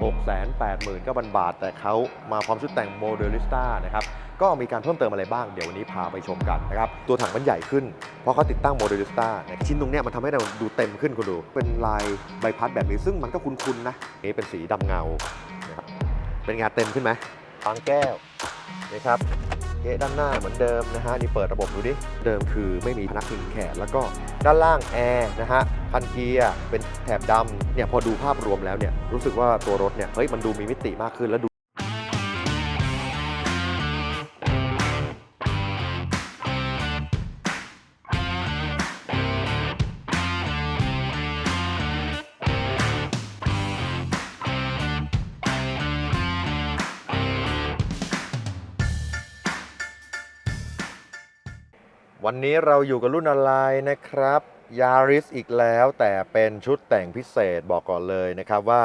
680,000ก็บันบาท แต่เขามาพร้อมชุดแต่งโมเดลิสต้านะครับ ก็มีการเพิ่มเติมอะไรบ้าง เดี๋ยววันนี้พาไปชมกันนะครับ ตัวถังมันใหญ่ขึ้น เพราะเขาติดตั้งโมเดลิสต้าชิ้นตรงนี้มันทำให้เราดูเต็มขึ้นคุณดู เป็นลายใบพัดแบบนี้ ซึ่งมันก็คุ้นๆนะ นี่เป็นสีดำเงานะครับเป็นงานเต็มขึ้นไหมฟางแก้วนะครับ เกะด้านหน้าเหมือนเดิมนะฮะนี่เปิดระบบดูดิ เดิมคือไม่มีพนักพิงแขนแล้วก็ด้านล่างแอร์นะฮะคันเกียร์เป็นแถบดำเนี่ยพอดูภาพรวมแล้วเนี่ยรู้สึกว่าตัวรถเนี่ยเฮ้ยมันดูมีมิติมากขึ้นแล้วดู วันนี้เราอยู่กับรุ่นอะไรนะครับยาริสอีกแล้วแต่เป็นชุดแต่งพิเศษบอกก่อนเลยนะครับว่า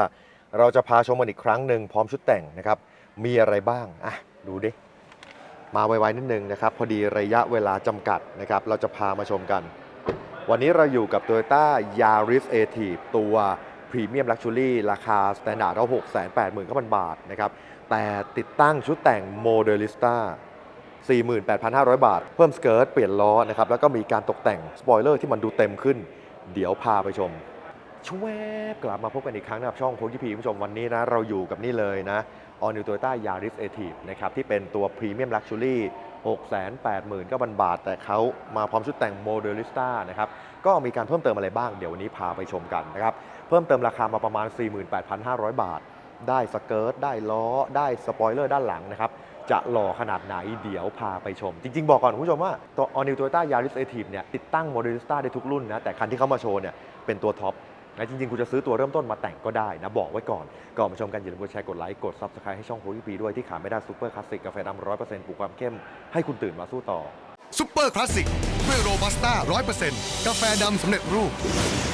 เราจะพาชมกันอีกครั้งหนึ่งพร้อมชุดแต่งนะครับ มีอะไรบ้างอะดูดิ มาไวๆนิดนึงนะครับ พอดีระยะเวลาจำกัดนะครับ เราจะพามาชมกัน วันนี้เราอยู่กับ Toyota Yaris a t i v ตัวพรีเมียมลักชัวรี่ราคาสแตนดาร์ดเรา6 8 9 0 0 0บาทนะครับ แต่ติดตั้งชุดแต่งโมเดลิสต้า 48,500 บาท เพิ่มสเกิร์ตเปลี่ยนล้อนะครับแล้วก็มีการตกแต่งสปอยเลอร์ที่มันดูเต็มขึ้น เดี๋ยวพาไปชมชวบกลับมาพบกันอีกครั้งนะครับช่องโค้ชพีผู้ชมวันนี้นะเราอยู่กับนี่เลยนะ All New Toyota Yaris a t i v นะครับที่เป็นตัว Premium Luxury 680,000ก็บันบาท แต่เขามาพร้อมชุดแต่งโมเดลิสต้านะครับก็มีการเพิ่มเติมอะไรบ้างเดี๋ยววันนี้พาไปชมกันนะครับเพิ่มเติมราคามาประมาณ 48,500 บาท ได้สเกิร์ตได้ล้อ ได้สปอยเลอร์ด้านหลังนะครับ จะหล่อขนาดไหนเดี๋ยวพาไปชม จริง ๆ บอกก่อนคุณผู้ชมว่าตัว All New Toyota Yaris a t i v เนี่ยติดตั้ง Modelista ได้ทุกรุ่นนะ แต่คันที่เขามาโชว์เนี่ยเป็นตัวท็อปนะจริง ๆ คุณจะซื้อตัวเริ่มต้นมาแต่งก็ได้นะ บอกไว้ก่อน ก่อนมาชมกันอย่าลืมกดแชร์กดไลค์กด Subscribe ให้ช่องโคพีด้วยที่ขาดไม่ได้ซูเปอร์คลาสสิกกาแฟดำร้อยเปอร์เซ็นต์ปลูกความเข้มให้คุณตื่นมาสู้ต่อซุปเปอร์คลาสสิกด้วยโรบัสต้าร้อยเปอร์เซ็นต์กาแฟดำสำเร็จรูป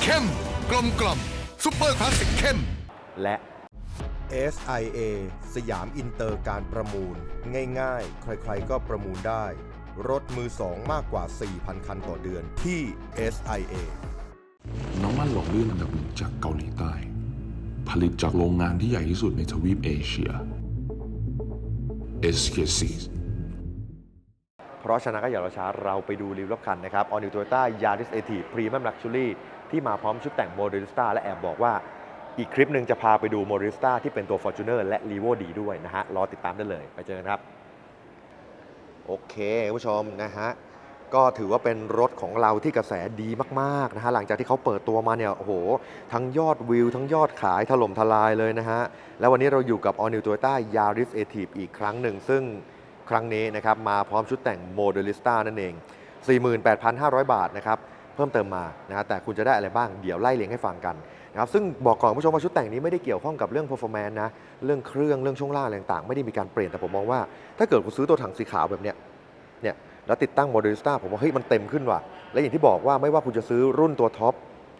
เข้มกลมกล่อมซุปเปอร์คลาสสิกเข้มและ SIA สยามอินเตอร์การประมูล ง่ายๆ ใครๆก็ประมูลได้ รถมือสองมากกว่า 4,000 คันต่อเดือนที่ SIA น้ำมันหล่อลื่นอันดับหนึ่งจากเกาหลีใต้ ผลิตจากโรงงานที่ใหญ่ที่สุดในทวีปเอเชีย SKC เพราะฉะนั้นก็อย่ารอช้าเราไปดูรีวิวรถคันนะครับ All New Toyota Yaris a t i v Premium Luxury ที่มาพร้อมชุดแต่ง Modelista และแอบบอกว่า อีกคลิปหนึ่งจะพาไปดู Modelista ที่เป็นตัว Fortuner และ r e v o D ด้วยนะฮะ รอติดตามได้เลย ไปเจอกันครับ โอเคคุณผู้ชมนะฮะ ก็ถือว่าเป็นรถของเราที่กระแสดีมากๆนะฮะ หลังจากที่เขาเปิดตัวมาเนี่ย โอ้โห ทั้งยอดวิว ทั้งยอดขายถล่มทลายเลยนะฮะ แล้ววันนี้เราอยู่กับ All New Toyota Yaris a t i v อีกครั้งหนึ่ง ซึ่งครั้งนี้นะครับมาพร้อมชุดแต่ง Modelista นั่นเอง 48,500 บาทนะครับ เพิ่มเติมมานะฮะแต่คุณจะได้อะไรบ้าง เดี๋ยวไล่เรียงให้ฟังกัน นะครับซึ่งบอกก่อนผู้ชมว่าชุดแต่งนี้ไม่ได้เกี่ยวข้องกับเรื่อง performance นะเรื่องเครื่องเรื่องช่วงล่างอะไรต่างๆ ไม่ได้มีการเปลี่ยนแต่ผมมองว่า ถ้าเกิดคุณซื้อตัวถังสีขาวแบบเนี้ยเนี่ยแล้วติดตั้ง Modelista ผมว่าเฮ้ยมันเต็มขึ้นว่ะและอย่างที่บอกว่าไม่ว่าคุณจะซื้อรุ่นตัวท็อป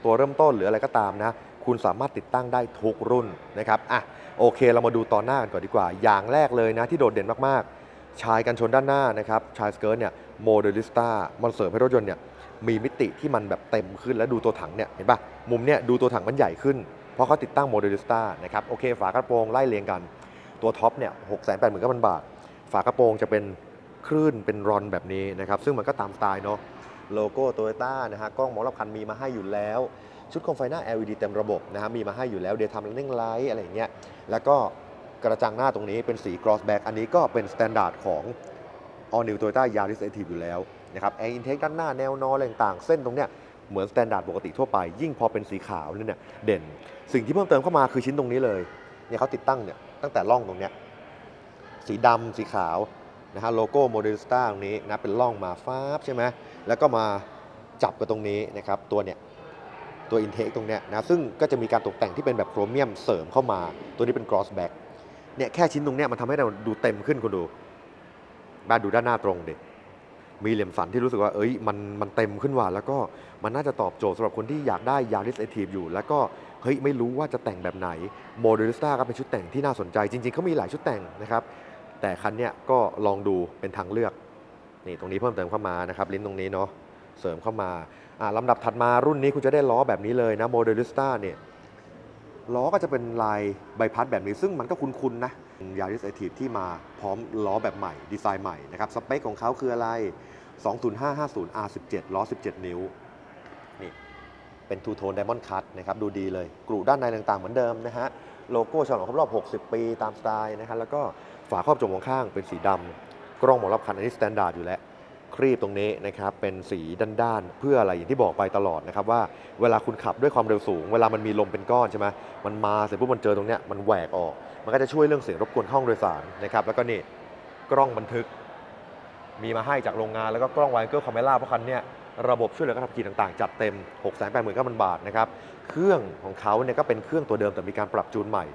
ตัวเริ่มต้นหรืออะไรก็ตามนะคุณสามารถติดตั้งได้ทุกรุ่นนะครับอะโอเคเรามาดูตอนหน้ากันก่อนดีกว่า อย่างแรกเลยนะที่โดดเด่นมากๆ ชายกันชนด้านหน้านะครับชายสเกิร์ตเนี่ย Modelista มันเสริมให้รถยนต์เนี่ย มีมิติที่มันแบบเต็มขึ้นแล้วดูตัวถังเนี่ยเห็นปะมุมเนี่ยดูตัวถังมันใหญ่ขึ้น เพราะเขาติดตั้ง Modelista นะครับโอเคฝากระโปรงไล่เรียงกัน ตัวท็อปเนี่ย6 8 9 0 0 0บาท ฝากระโปรงจะเป็นคลื่นเป็นรอนแบบนี้นะครับซึ่งมันก็ตามสไตล์เนาะโลโก้โตโยต้านะฮะกล้องมองรอบคันมีมาให้อยู่แล้ว ชุดโคมไฟหน้า LED เต็มระบบนะฮะมีมาให้อยู่แล้วเดย์ทำ running light อะไรอย่างเงี้ยแล้วก็กระจังหน้าตรงนี้เป็นสี cross back อันนี้ก็เป็นสแตนดาร์ดของ All New Toyota Yaris Active อยู่แล้ว นะครับ Air Intake ด้านหน้าแนวนอนอะไรต่างๆ เส้นตรงเนี้ยเหมือนสแตนดาร์ดปกติทั่วไป ยิ่งพอเป็นสีขาวเนี่ยเด่น สิ่งที่เพิ่มเติมเข้ามาคือชิ้นตรงนี้เลยเนี่ยเขาติดตั้งเนี่ยตั้งแต่ร่องตรงเนี้ยสีดำสีขาวนะฮะโลโก้โมเดลสตาตรงนี้นะเป็นร่องมาฟ้าบใช่ไหมแล้วก็มาจับกับตรงนี้นะครับตัวเนี่ยตัวอินเทคตรงเนี้ยนะซึ่งก็จะมีการตกแต่งที่เป็นแบบโครเมียมเสริมเข้ามา ตัวนี้เป็น cross back เนี่ยแค่ชิ้นตรงเนี้ยมันทำให้เราดูเต็มขึ้นคุณดูมาดูด้านหน้าตรงเด็ มีเหลี่ยมสันที่รู้สึกว่าเอ้ยมันมันเต็มขึ้นว่ะแล้วก็มันน่าจะตอบโจทย์สำหรับคนที่อยากได้ Yaris a t i v อยู่ แล้วก็เฮ้ยไม่รู้ว่าจะแต่งแบบไหน Modelista ก็เป็นชุดแต่งที่น่าสนใจ จริงๆเขามีหลายชุดแต่งนะครับแต่คันเนี้ยก็ลองดูเป็นทางเลือกนี่ตรงนี้เพิ่มเติมเข้ามานะครับลิ้นตรงนี้เนาะเสริมเข้ามาอ่าลำดับถัดมารุ่นนี้คุณจะได้ล้อแบบนี้เลยนะ Modelista เนี่ยล้อก็จะเป็นลายใบพัดแบบนี้ซึ่งมันก็คุ้นๆนะ ยาริสไอทีฟที่มาพร้อมล้อแบบใหม่ ดีไซน์ใหม่นะครับ สเปคของเขาคืออะไร 20550 R17 ล้อ 17 นิ้ว นี่เป็นทูโทนไดมอนด์คัตนะครับ ดูดีเลยกรุด้านในต่างๆ เหมือนเดิมนะฮะ โลโก้ฉลองครบรอบ 60 ปีตามสไตล์นะฮะแล้วก็ฝาครอบจมูกข้างเป็นสีดำกล้องหมอรอบคันอันนี้สแตนดาร์ดอยู่แล้ว ครีบตรงนี้นะครับเป็นสีด้านๆ เพื่ออะไรอย่างที่บอกไปตลอดนะครับว่าเวลาคุณขับด้วยความเร็วสูง เวลามันมีลมเป็นก้อนใช่ไหมมันมาเสร็จปุ๊บมันเจอตรงเนี้ยมันแหวกออก มันก็จะช่วยเรื่องเสียงรบกวนห้องโดยสารนะครับแล้วก็นี่กล้องบันทึก มีมาให้จากโรงงานแล้วก็กล้องไวเกอร์คาเมล่าเพราะคันเนี้ยระบบช่วยเหลือการขับขี่ต่างๆ จัดเต็ม 6 8 9 0 0 0 บาทนะครับ เครื่องของเขาเนี่ยก็เป็นเครื่องตัวเดิมแต่มีการปรับจูนใหม่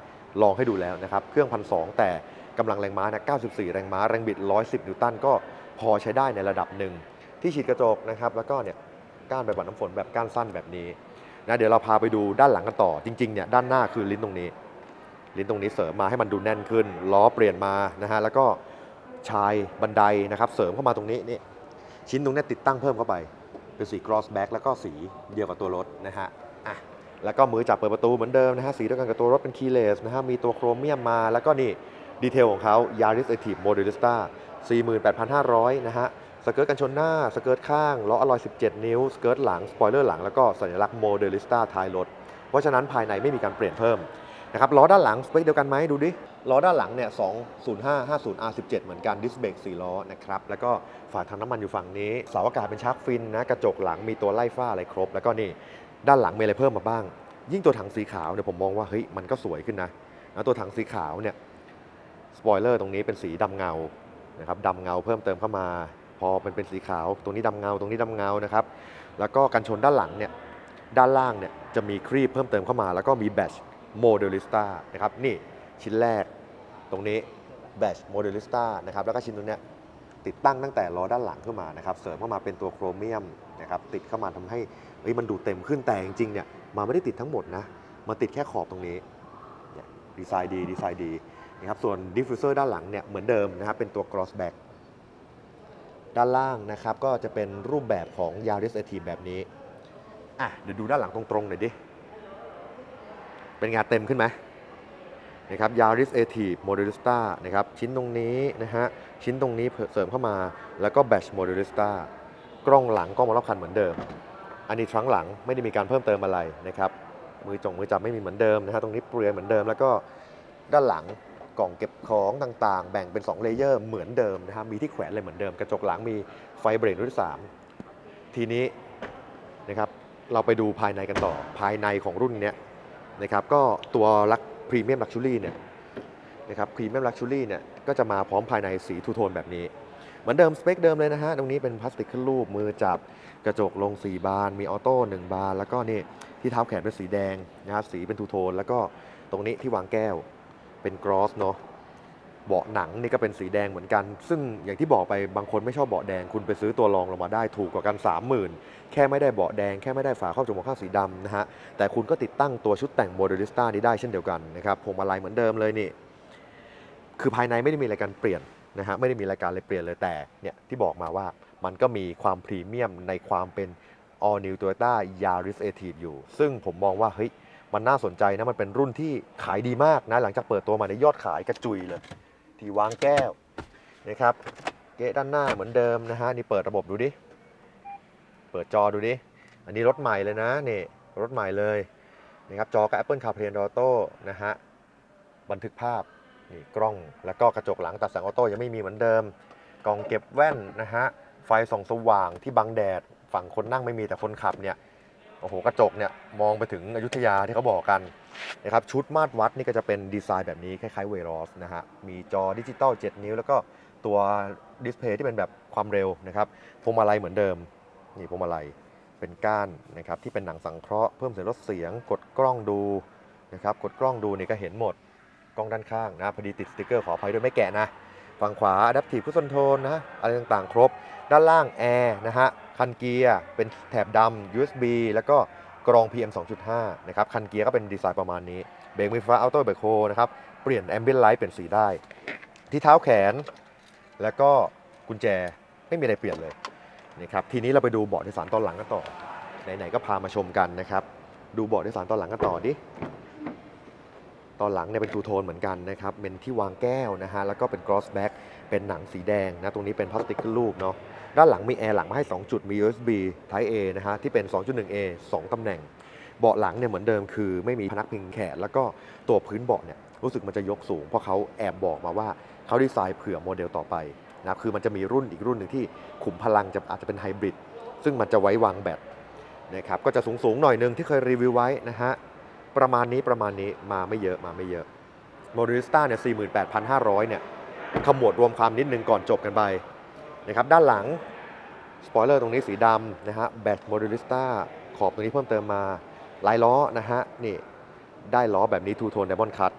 ลองให้ดูแล้วนะครับ เครื่องพันสแต่ กำลังแรงม้านะ94 แรงม้า แรงบิด 110 นิวตันก็พอใช้ได้ในระดับหนึ่ง ที่ฉีดกระจกนะครับ แล้วก็เนี่ยก้านใบบัดน้ำฝนแบบก้านสั้นแบบนี้นะเดี๋ยวเราพาไปดูด้านหลังกันต่อ จริงๆเนี่ยด้านหน้าคือลิ้นตรงนี้ ลิ้นตรงนี้เสริมมาให้มันดูแน่นขึ้น ล้อเปลี่ยนมานะฮะแล้วก็ชายบันไดนะครับ เสริมเข้ามาตรงนี้นี่ชิ้นตรงนี้ติดตั้งเพิ่มเข้าไปเป็นสี cross back แล้วก็สีเดียวกับตัวรถนะฮะอะแล้วก็มือจับเปิดประตูเหมือนเดิมนะฮะสีเดียวกันกับตัวรถเป็น keyless นะฮะมีตัวโครเมียมมาแล้วก็นี่ ดีเทลของเขา Yaris Active Modelista 48,500 นะฮะ สเกิร์ตกันชนหน้า สเกิร์ตข้าง ล้ออลลอย 17 นิ้ว สเกิร์ตหลัง สปอยเลอร์หลัง แล้วก็สัญลักษณ์โมเดลิสต้าท้ายรถ เพราะฉะนั้นภายในไม่มีการเปลี่ยนเพิ่มนะครับ ล้อด้านหลังสเปคเดียวกันไหมดูดิ ล้อด้านหลังเนี่ย 205 50 R17 เหมือนกัน ดิสเบรก4ล้อนะครับ แล้วก็ฝาถังน้ำมันอยู่ฝั่งนี้ เสาอากาศเป็นชาร์กฟินนะ กระจกหลังมีตัวไล่ฝ้าอะไรครบ แล้วก็นี่ ด้านหลังมีอะไรเพิ่มมาบ้าง ยิ่งตัวถังสีขาวเนี่ยผมมองว่าเฮ้ยมันก็สวยขึ้นนะแล้วตัวถังสีขาวเนี่ย สปอยเลอร์ตรงนี้เป็นสีดำเงานะครับดำเงาเพิ่มเติมเข้ามา พอมันเป็นสีขาวตรงนี้ดำเงาตรงนี้ดำเงานะครับ แล้วก็กันชนด้านหลังเนี่ยด้านล่างเนี่ยจะมีครีบเพิ่มเติมเข้ามา แล้วก็มีแบตโมเดลิสตานะครับนี่ชิ้นแรกตรงนี้แบตโมเดลิสตานะครับแล้วก็ชิ้นตรงเนี้ยติดตั้งตั้งแต่ล้อด้านหลังขึ้นมานะครับเสริมเข้ามาเป็นตัวโครเมียมนะครับติดเข้ามาทำให้เอ้ยมันดูเต็มขึ้นแต่จริงๆเนี่ยมาไม่ได้ติดทั้งหมดนะมาติดแค่ขอบตรงนี้ดีไซน์ดีดีไซน์ดี นะครับส่วนดิฟฟิวเซอร์ด้านหลังเนี่ยเหมือนเดิมนะครับเป็นตัว cross back ด้านล่างนะครับก็จะเป็นรูปแบบของ Yaris a t แบบนี้อะเดี๋ยวดูด้านหลังตรงๆหน่อยดิ เป็นงานเต็มขึ้นไหมนะครับ Yaris a t Modelista นะครับชิ้นตรงนี้นะฮะชิ้นตรงนี้เสริมเข้ามาแล้วก็ Batch Modelista กล้องหลังกล้องมารอบคันเหมือนเดิม อันนี้ทรั้งหลังไม่ได้มีการเพิ่มเติมอะไรนะครับมือจงมือจับไม่มีเหมือนเดิมนะฮะตรงนี้เปลือยเหมือนเดิม แล้วก็ด้านหลัง กล่องเก็บของต่างๆ แบ่งเป็น 2 เลเยอร์เหมือนเดิมนะครับมีที่แขวนเลยเหมือนเดิม กระจกหลังมีไฟเบรกรุ่นที่3ทีนี้นะครับเราไปดูภายในกันต่อภายในของรุ่นนี้นะครับก็ตัวลักพรีเมียมลักชูรี่เนี่ยนะครับพรีเมียมลักชูรี่เนี่ยก็จะมาพร้อมภายในสีทูโทนแบบนี้ เหมือนเดิมสเปคเดิมเลยนะฮะตรงนี้เป็นพลาสติกขึ้นรูปมือจับกระจกลง 4 บาน มีออโต้1บาน แล้วก็นี่ที่เท้าแขนเป็นสีแดงนะครับสีเป็นทูโทน แล้วก็ตรงนี้ที่วางแก้ว เป็นกรอสเนาะเบาะหนังนี่ก็เป็นสีแดงเหมือนกัน ซึ่งอย่างที่บอกไปบางคนไม่ชอบเบาะแดง คุณไปซื้อตัวรองลงมาได้ถูกกว่ากัน 30,000 แค่ไม่ได้เบาะแดงแค่ไม่ได้ฝาครอบจมูกข้างสีดำนะฮะ แต่คุณก็ติดตั้งตัวชุดแต่งโมเดลิสต้านี้ได้เช่นเดียวกันนะครับพวงมาลัยเหมือนเดิมเลยนี่ คือภายในไม่ได้มีอะไรการเปลี่ยนนะฮะไม่ได้มีรายการอะไรเปลี่ยนเลยแต่เนี่ยที่บอกมาว่ามันก็มีความพรีเมียมในความเป็น All New Toyota Yaris a t i v อยู่ ซึ่งผมมองว่าเฮ้ย มันน่าสนใจนะมันเป็นรุ่นที่ขายดีมากนะหลังจากเปิดตัวมาในยอดขายกระจุยเลยที่วางแก้วนะครับเกะด้านหน้าเหมือนเดิมนะฮะนี่เปิดระบบดูดิเปิดจอดูดิอันนี้รถใหม่เลยนะนี่รถใหม่เลยนะครับจอก็ Apple CarPlay a u t o นะฮะบันทึกภาพนี่กล้องแล้วก็กระจกหลังตัดแสงออโต้ยังไม่มีเหมือนเดิมกล่องเก็บแว่นนะฮะไฟส่องสว่างที่บังแดด ฝั่งคนนั่งไม่มีแต่คนขับเนี่ย โอ้โหกระจกเนี่ยมองไปถึงอยุธยาที่เขาบอกกันนะครับชุดมาตรวัดนี่ก็จะเป็นดีไซน์แบบนี้คล้ายๆเวรอสนะฮะมีจอดิจิตอล7 นิ้ว แล้วก็ตัวดิสเพย์ที่เป็นแบบความเร็วนะครับพวงมาลัยเหมือนเดิมนี่พวงมาลัยเป็นก้านนะครับที่เป็นหนังสังเคราะห์เพิ่มเสียงลดเสียง กดกล้องดูนะครับกดกล้องดูนี่ก็เห็นหมดกล้องด้านข้างนะพอดีติดสติกเกอร์ขออภัยด้วยไม่แกะนะฝั่งขวา Adaptive Cruise Control นะอะไรต่างๆ ครบ ด้านล่างแอร์นะฮะ คันเกียร์เป็นแถบดำ USB แล้วก็กรอง PM 2.5 นะครับ คันเกียร์ก็เป็นดีไซน์ประมาณนี้ เบรกมือไฟฟ้า Auto Brake Pro นะครับ เปลี่ยน Ambient Light เปลี่ยนสีได้ ที่เท้าแขน แล้วก็กุญแจไม่มีอะไรเปลี่ยนเลยนะครับ ทีนี้เราไปดูเบาะโดยสารตอนหลังกันต่อ ไหนๆก็พามาชมกันนะครับ ดูเบาะโดยสารตอนหลังกันต่อดิ ตอนหลังเนี่ยเป็นทูโทนเหมือนกันนะครับเป็นที่วางแก้วนะฮะ แล้วก็เป็น cross back เป็นหนังสีแดงนะตรงนี้เป็นพลาสติกรูปเนาะด้านหลังมีแอร์หลังมาให้ 2 จุดมี USB Type A นะฮะที่เป็น 2.1A 2ตำแหน่ง เบาะหลังเนี่ยเหมือนเดิมคือไม่มีพนักพิงแขน แล้วก็ตัวพื้นเบาะเนี่ยรู้สึกมันจะยกสูง เพราะเขาแอบบอกมาว่าเขาดีไซน์เผื่อโมเดลต่อไปนะคือมันจะมีรุ่นอีกรุ่นหนึ่งที่ขุมพลังจะอาจจะเป็นไฮบริดซึ่งมันจะไว้วางแบตนะครับก็จะสูงสูงๆหน่อยหนึงที่เคยรีวิวไว้นะฮะประมาณนี้ประมาณนี้มาไม่เยอะมาไม่เยอะโมเดลิสต้าเนี่ย48,500เนี่ย ขมวดรวมความนิดนึงก่อนจบกันไปนะครับด้านหลังสปอยเลอร์ตรงนี้สีดำนะฮะแบตโมเดลิสต้าขอบตรงนี้เพิ่มเติมมาลายล้อนะฮะนี่ได้ล้อแบบนี้ทูโทนไดมอนด์คัต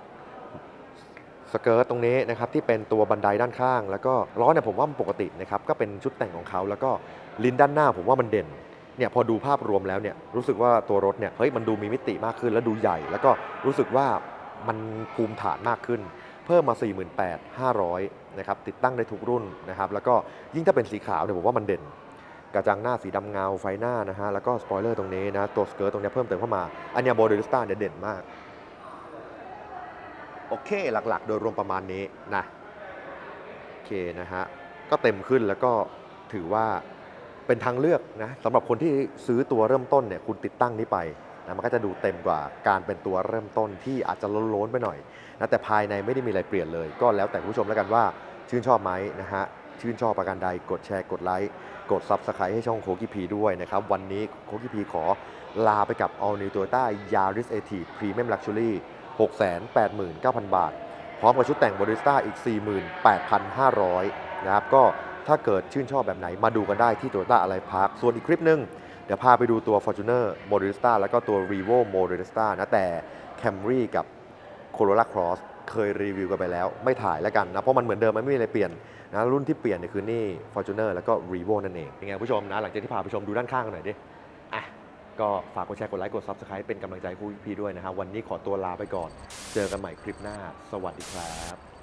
สเกิร์ตตรงนี้นะครับที่เป็นตัวบันไดด้านข้าง แล้วก็ล้อเนี่ยผมว่ามันปกตินะครับก็เป็นชุดแต่งของเขา แล้วก็ลิ้นด้านหน้าผมว่ามันเด่นเนี่ยพอดูภาพรวมแล้วเนี่ยรู้สึกว่าตัวรถเนี่ยเฮ้ยมันดูมีมิติมากขึ้น แล้วดูใหญ่ แล้วก็รู้สึกว่ามันภูมิฐานมากขึ้น เพิ่มมา 48,500นะครับติดตั้งได้ทุกรุ่นนะครับแล้วก็ยิ่งถ้าเป็นสีขาวเนี่ยผมว่ามันเด่น กระจังหน้าสีดำเงาไฟหน้านะฮะแล้วก็สปอยเลอร์ตรงนี้นะตัวสเกิร์ตตรงนี้เพิ่มเติมเข้ามา อันนี้โมเดลิสต้าเนี่ยเด่นมาก โอเคหลักๆ โดยรวมประมาณนี้นะโอเคนะฮะก็เต็มขึ้นแล้วก็ถือว่าเป็นทางเลือกนะสำหรับคนที่ซื้อตัวเริ่มต้นเนี่ยคุณติดตั้งนี้ไป นะมันก็จะดูเต็มกว่าการเป็นตัวเริ่มต้นที่อาจจะล้นๆไปหน่อยนะแต่ภายในไม่ได้มีอะไรเปลี่ยนเลย ก็แล้วแต่ผู้ชมแล้วกันว่าชื่นชอบไหมนะฮะชื่นชอบประการใดกดแชร์กดไลค์กด Subscribe ให้ช่องโคกิพีด้วยนะครับ วันนี้โคกิพีขอลาไปกับ All New Toyota Yaris a t Premium Luxury 689,000 บาท พร้อมกับชุดแต่งบริสต้าอีก 48,500 นะครับ ก็ถ้าเกิดชื่นชอบแบบไหนมาดูกันได้ที่ Toyota Allied Park ส่วนอีกคลิปหนึง เดี๋ยวพาไปดูตัว Fortuner m o d e l i s t a แล้วก็ตัว Revo m o d e l i s t a นะแต่ Camry กับ Corolla Cross เคยรีวิวกันไปแล้ว ไม่ถ่ายแล้วกันนะ เพราะมันเหมือนเดิมมันไม่มีอะไรเปลี่ยนนะรุ่นที่เปลี่ยนเนี่ยคือนี่ Fortuner แล้วก็ Revo นั่นเองยังไงผู้ชมนะ หลังจากที่พาไปชมดูด้านข้างกันหน่อยดิอะก็ฝากกดแชร์กดไลค์กด Subscribe เป็นกำลังใจให้ผู้พี่ด้วยนะครับวันนี้ขอตัวลาไปก่อน เจอกันใหม่คลิปหน้า สวัสดีครับ